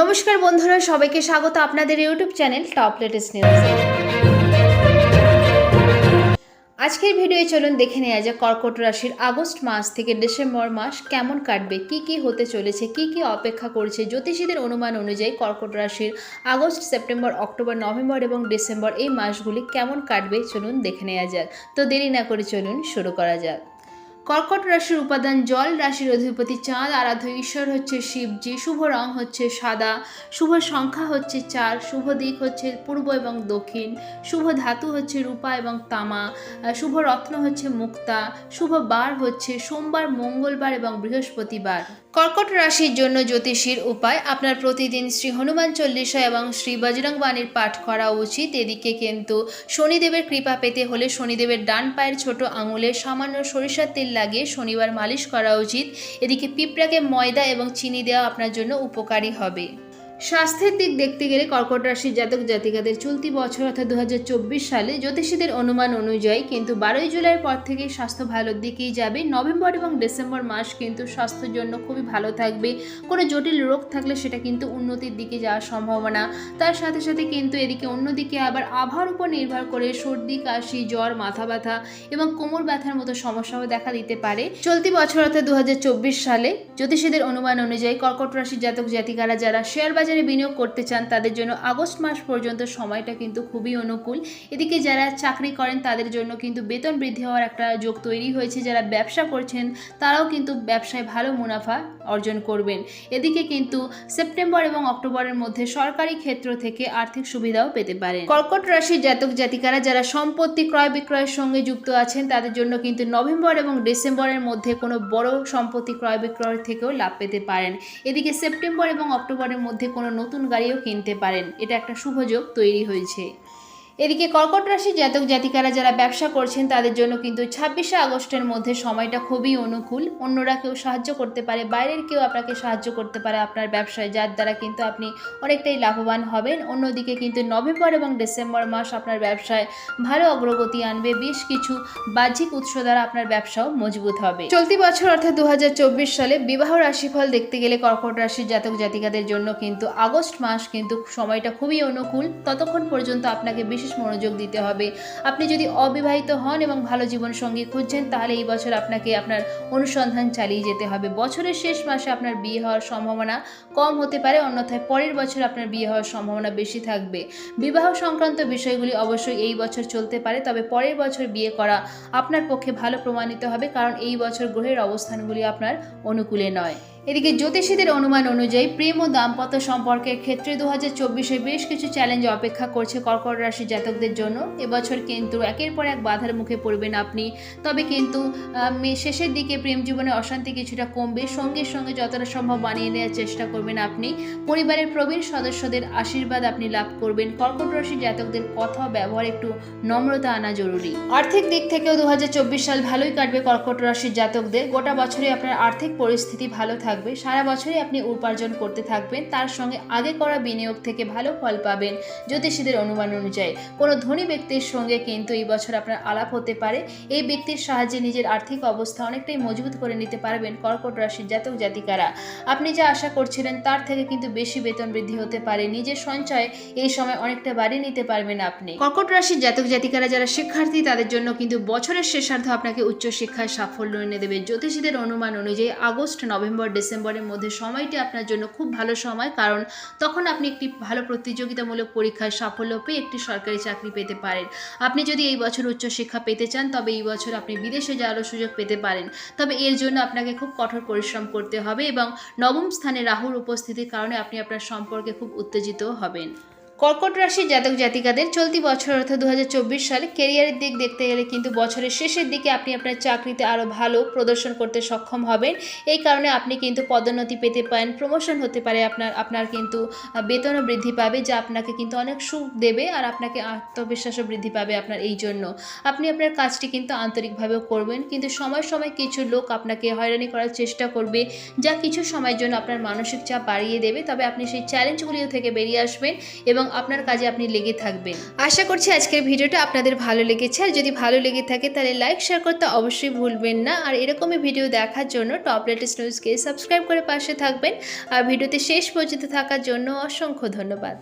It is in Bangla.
নমস্কার বন্ধুরা, সবাইকে স্বাগত আপনাদের YouTube channel top latest news. আজকের ভিডিও চলুন দেখে নেওয়া যাক কর্কট রাশির আগস্ট মাস থেকে ডিসেম্বর মাস কেমন কাটবে, কি কি হতে চলেছে, কি কি অপেক্ষা করছে, জ্যোতিষীদের অনুমান অনুযায়ী কর্কট রাশির আগস্ট, সেপ্টেম্বর, অক্টোবর, নভেম্বর এবং ডিসেম্বর এই মাসগুলি কেমন কাটবে চলুন দেখে নেওয়া যাক। তো দেরি না করে চলুন শুরু করা যাক। কর্কট রাশির উপাদান জল, রাশির অধিপতি চাঁদ, আরাধ্য ঈশ্বর হচ্ছে শিবজি শুভ রং হচ্ছে সাদা, শুভ সংখ্যা হচ্ছে চার, শুভ দিক হচ্ছে পূর্ব এবং দক্ষিণ, শুভ ধাতু হচ্ছে রূপা এবং তামা শুভ রত্ন হচ্ছে মুক্তা, শুভ বার হচ্ছে সোমবার, মঙ্গলবার এবং বৃহস্পতিবার। কর্কট রাশির জন্য জ্যোতিষীর উপায়, আপনার প্রতিদিন শ্রী হনুমান চল্লিশা এবং শ্রী বজরং বাণীর পাঠ করা উচিত। এদিকে কিন্তু শনিদেবের কৃপা পেতে হলে শনিদেবের ডান পায়ের ছোট আঙুলে সামান্য সরিষার তেল লাগিয়ে শনিবার মালিশ করা উচিত। এদিকে পিঁপড়াকে ময়দা এবং চিনি দেওয়া আপনার জন্য উপকারী হবে। স্বাস্থ্যের দিক দেখতে গেলে কর্কট রাশির জাতক জাতিকাদের চলতি বছর অর্থাৎ দু হাজার চব্বিশ সালে জ্যোতিষীদের অনুমান অনুযায়ী কিন্তু বারোই জুলাইয়ের পর থেকে স্বাস্থ্য ভালোর দিকেই যাবে। নভেম্বর এবং ডিসেম্বর মাস কিন্তু স্বাস্থ্যের জন্য খুবই ভালো থাকবে। কোনো জটিল রোগ থাকলে সেটা কিন্তু উন্নতির দিকে যাওয়ার সম্ভাবনা। তার সাথে সাথে কিন্তু এদিকে অন্যদিকে আবার আবহাওয়ার উপর নির্ভর করে সর্দি, কাশি, জ্বর, মাথা ব্যথা এবং কোমর ব্যথার মতো সমস্যাও দেখা দিতে পারে। চলতি বছর অর্থাৎ দু হাজার চব্বিশ সালে জ্যোতিষীদের অনুমান অনুযায়ী কর্কট রাশির জাতক জাতিকারা যারা শেয়ার বাজারে বিনিয়োগ করতে চান, তাদের জন্য আগস্ট মাস পর্যন্ত সময়টা কিন্তু খুবই অনুকূল। এদিকে যারা চাকরি করেন, তাদের জন্য কিন্তু বেতন বৃদ্ধি হওয়ার একটা যোগ তৈরি হয়েছে। যারা ব্যবসা করছেন, তারাও কিন্তু ব্যবসায় ভালো মুনাফা অর্জন করবেন। এদিকে কিন্তু সেপ্টেম্বর এবং অক্টোবরের মধ্যে সরকারি ক্ষেত্র থেকে আর্থিক সুবিধাও পেতে পারেন। কর্কট রাশির জাতক জাতিকারা যারা সম্পত্তি ক্রয় বিক্রয়ের সঙ্গে যুক্ত আছেন, তাদের জন্য কিন্তু নভেম্বর এবং ডিসেম্বরের মধ্যে কোনো বড় সম্পত্তি ক্রয় বিক্রয়ের থেকেও লাভ পেতে পারেন। এদিকে সেপ্টেম্বর এবং অক্টোবরের মধ্যে কোনো নতুন গাড়িও কিনতে পারেন। এটা একটা শুভযোগ তৈরি হয়েছে। এদিকে কর্কট রাশি জাতক জাতিকারা যারা ব্যবসা করছেন, তাদের জন্য কিন্তু ছাব্বিশে আগস্টের মধ্যে সময়টা খুবই অনুকূল। অন্যরা কেউ সাহায্য করতে পারে, বাইরের কেউ আপনাকে সাহায্য করতে পারে আপনার ব্যবসায়, যার দ্বারা কিন্তু আপনি অনেকটাই লাভবান হবেন। অন্যদিকে কিন্তু নভেম্বর এবং ডিসেম্বর মাস আপনার ব্যবসায় ভালো অগ্রগতি আনবে, বেশ কিছু বাহ্যিক উৎস দ্বারা আপনার ব্যবসাও মজবুত হবে। চলতি বছর অর্থাৎ দু হাজার চব্বিশ সালে বিবাহ রাশিফল দেখতে গেলে কর্কট রাশির জাতক জাতিকাদের জন্য কিন্তু আগস্ট মাস কিন্তু সময়টা খুবই অনুকূল। ততক্ষণ পর্যন্ত আপনাকে বিশেষ মনোযোগ দিতে হবে। আপনি যদি অবিবাহিত হন এবং ভালো জীবনসঙ্গী খুঁজছেন, তাহলে এই বছর আপনাকে আপনার অনুসন্ধান চালিয়ে যেতে হবে। বছরের শেষ মাসে আপনার বিয়ে হওয়ার সম্ভাবনা কম হতে পারে, অন্যথায় পরের বছর আপনার বিয়ে হওয়ার সম্ভাবনা বেশি থাকবে। বিবাহ সংক্রান্ত বিষয়গুলি অবশ্যই এই বছর চলতে পারে, তবে পরের বছর বিয়ে করা আপনার পক্ষে ভালো প্রমাণিত হবে, কারণ এই বছর গ্রহের অবস্থানগুলি আপনার অনুকূলে নয়। এদিকে জ্যোতিষীদের অনুমান অনুযায়ী প্রেম ও দাম্পত্য সম্পর্কের ক্ষেত্রে দু হাজার চব্বিশে বেশ কিছু চ্যালেঞ্জ অপেক্ষা করছে কর্কট রাশি জাতকদের জন্য। এবছর কিন্তু একের পর এক বাধার মুখে পড়বেন আপনি। তবে কিন্তু শেষের দিকে প্রেম জীবনে অশান্তি কিছুটা কমবে। সঙ্গে সঙ্গে যতটা সম্ভব বানিয়ে নেওয়ার চেষ্টা করবেন আপনি। পরিবারের প্রবীণ সদস্যদের আশীর্বাদ আপনি লাভ করবেন। কর্কট রাশি জাতকদের কথা ব্যবহার একটু নম্রতা আনা জরুরি। আর্থিক দিক থেকেও দু হাজার চব্বিশ সাল ভালোই কাটবে কর্কট রাশির জাতকদের। গোটা বছরে আপনার আর্থিক পরিস্থিতি ভালো থাকবে। সারা বছরই আপনি উপার্জন করতে থাকবেন, তার সঙ্গে আগে করা বিনিয়োগ থেকে ভালো ফল পাবেন জ্যোতিষীদের অনুমান অনুযায়ী। কোনো ধনী ব্যক্তির সঙ্গে কিন্তু এই বছর আপনার আলাপ হতে পারে। এই ব্যক্তির সাহায্যে নিজের আর্থিক অবস্থা অনেকটাই মজবুত করে নিতে পারবেন কর্কট রাশির জাতক জাতিকারা। আপনি যা আশা করছিলেন তার থেকে কিন্তু বেশি বেতন বৃদ্ধি হতে পারে। নিজের সঞ্চয় এই সময় অনেকটা বাড়িয়ে নিতে পারবেন আপনি। কর্কট রাশির জাতক জাতিকারা যারা শিক্ষার্থী, তাদের জন্য কিন্তু বছরের শেষার্ধ আপনাকে উচ্চ শিক্ষায় সাফল্য এনে দেবে। জ্যোতিষীদের অনুমান অনুযায়ী আগস্ট, নভেম্বর ডিসেম্বরের মধ্যে সময়টি আপনার জন্য খুব ভালো সময়, কারণ তখন আপনি একটি ভালো প্রতিযোগিতামূলক পরীক্ষায় সাফল্য পেয়ে একটি সরকারি চাকরি পেতে পারেন। আপনি যদি এই বছর উচ্চশিক্ষা পেতে চান, তবে এই বছর আপনি বিদেশে যাওয়ারও সুযোগ পেতে পারেন। তবে এর জন্য আপনাকে খুব কঠোর পরিশ্রম করতে হবে এবং নবম স্থানে রাহুর উপস্থিতির কারণে আপনি আপনার সম্পর্কে খুব উত্তেজিত হবেন। কর্কট রাশির জাতক জাতিকাদের চলতি বছর অর্থাৎ দু হাজার চব্বিশ সালে কেরিয়ারের দিক দেখতে গেলে কিন্তু বছরের শেষের দিকে আপনি আপনার চাকরিতে আরও ভালো প্রদর্শন করতে সক্ষম হবেন। এই কারণে আপনি কিন্তু পদোন্নতি পেতে পারেন প্রমোশন হতে পারে আপনার আপনার কিন্তু বেতনও বৃদ্ধি পাবে যা আপনাকে কিন্তু অনেক সুখ দেবে আর আপনাকে আত্মবিশ্বাসও বৃদ্ধি পাবে আপনার এই জন্য। আপনি আপনার কাজটি কিন্তু আন্তরিকভাবেও করবেন, কিন্তু সময় সময় কিছু লোক আপনাকে হয়রানি করার চেষ্টা করবে যা কিছু সময়ের জন্য আপনার মানসিক চাপ বাড়িয়ে দেবে। তবে আপনি সেই চ্যালেঞ্জগুলিও থেকে বেরিয়ে আসবেন এবং এবং আপনার কাজে আপনি লেগে থাকবেন। আশা করছি আজকের ভিডিওটা আপনাদের ভালো লেগেছে। আর যদি ভালো লেগে থাকে তাহলে লাইক শেয়ার করতে অবশ্যই ভুলবেন না। আর এরকমই ভিডিও দেখার জন্য টপ লেটেস্ট নিউজকে সাবস্ক্রাইব করে পাশে থাকবেন। আর ভিডিওতে শেষ পর্যন্ত থাকার জন্য অসংখ্য ধন্যবাদ।